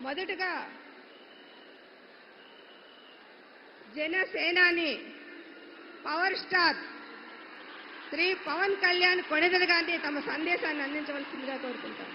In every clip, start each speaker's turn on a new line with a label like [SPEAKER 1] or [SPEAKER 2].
[SPEAKER 1] మొదటగా జనసేనాని power star Shri Pawan Kalyan Konidela Gandhi తమ సందేశాన్ని అందించవలసిందిగా కోరుకుంటారు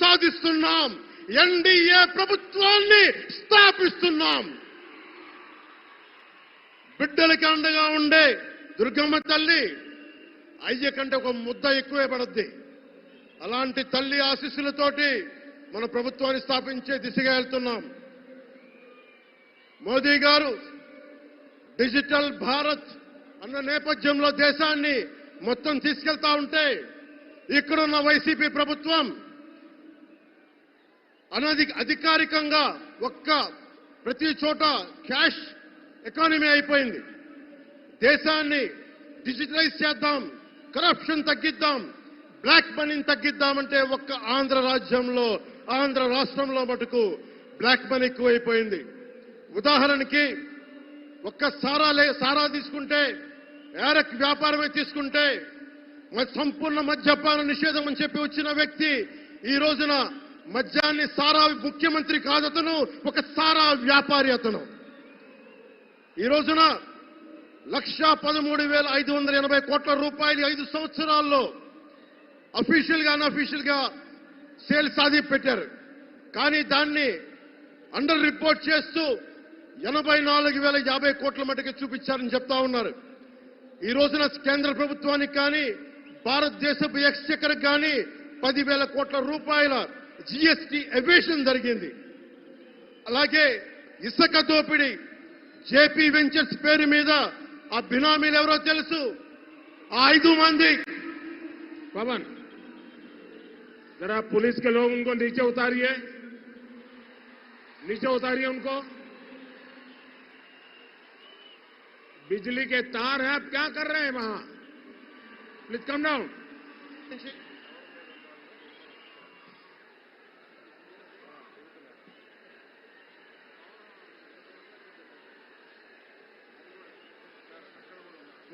[SPEAKER 2] సాధిస్తున్నాం ఎన్డీఏ ప్రభుత్వాన్ని స్థాపిస్తున్నాం. బిడ్డలకి అండగా ఉండే దుర్గమ్మ తల్లి అయ్య కంటే ఒక ముద్ద ఎక్కువే పడద్ది. అలాంటి తల్లి ఆశీస్సులతోటి మన ప్రభుత్వాన్ని స్థాపించే దిశగా వెళ్తున్నాం. మోదీ గారు డిజిటల్ భారత్ అన్న నేపథ్యంలో దేశాన్ని మొత్తం తీసుకెళ్తా ఉంటే ఇక్కడున్న వైసీపీ ప్రభుత్వం అనధి అధికారికంగా ఒక్క ప్రతి చోట క్యాష్ ఎకానమీ అయిపోయింది. దేశాన్ని డిజిటలైజ్ చేద్దాం కరప్షన్ తగ్గిద్దాం బ్లాక్ మనీని తగ్గిద్దామంటే ఒక్క ఆంధ్ర రాజ్యంలో ఆంధ్ర రాష్ట్రంలో మటుకు బ్లాక్ మనీ ఎక్కువైపోయింది. ఉదాహరణకి ఒక్క సారా లే సారా తీసుకుంటే ఏరక్ వ్యాపారమే తీసుకుంటే సంపూర్ణ మద్యపాన నిషేధం అని చెప్పి వచ్చిన వ్యక్తి ఈ రోజున మద్యాన్ని సారా ముఖ్యమంత్రి కాదతను ఒక సారా వ్యాపారి అతను. ఈ రోజున లక్షా పదమూడు వేల ఐదు వందల ఎనభై కోట్ల రూపాయలు ఐదు సంవత్సరాల్లో అఫీషియల్గా అన్అఫీషియల్గా సేల్స్ సాధి పెట్టారు. కానీ దాన్ని అండర్ రిపోర్ట్ చేస్తూ ఎనభై నాలుగు వేల యాభై కోట్ల మటుకు చూపించారని చెప్తా ఉన్నారు. ఈ రోజున కేంద్ర ప్రభుత్వానికి కానీ భారతదేశపు ఎక్స్చెక్కర్ కానీ పదివేల కోట్ల రూపాయల జిఎస్టి ఎవేషన్ జరిగింది అలాగే ఇసుక దోపిడీ జేపీ వెంచర్స్ పేరు మీద ఆ బినామీలు ఎవరో తెలుసు ఆ ఐదు మంది
[SPEAKER 3] पवन जरा पुलिस के लोग उनको नीचे उतारिए नीचे उतारिए उनको बिजली के तार हैं आप क्या कर रहे हैं वहां प्लीज कम डाउन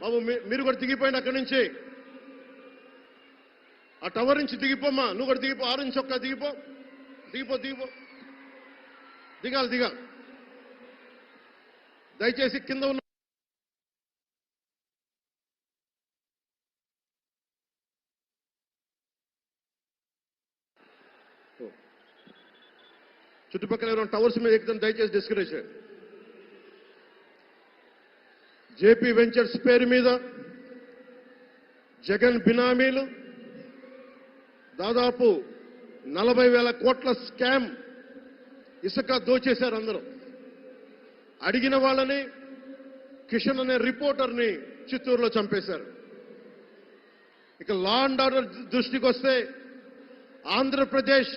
[SPEAKER 2] బాబు మీ- మీరు కూడా దిగిపోయిన అక్కడి నుంచి. ఆ టవర్ నుంచి దిగిపోమ్మా. నువ్వు కూడా దిగిపో ఆరు నుంచి ఒక్క దిగిపో. దిగిపో దిగిపో. దిగాలి దిగాలి దయచేసి కింద ఉన్న చుట్టుపక్కల ఉన్న టవర్స్ మీద ఎక్కుతాను దయచేసి డిస్కరేజ్ చేయండి. జేపీ వెంచర్స్ పేరు మీద జగన్ బినామీలు దాదాపు నలభై వేల కోట్ల స్కామ్ ఇసుక దోచేశారు అందరూ. అడిగిన వాళ్ళని కిషన్ అనే రిపోర్టర్ని చిత్తూరులో చంపేశారు. ఇక లా అండ్ ఆర్డర్ దృష్టికి వస్తే ఆంధ్రప్రదేశ్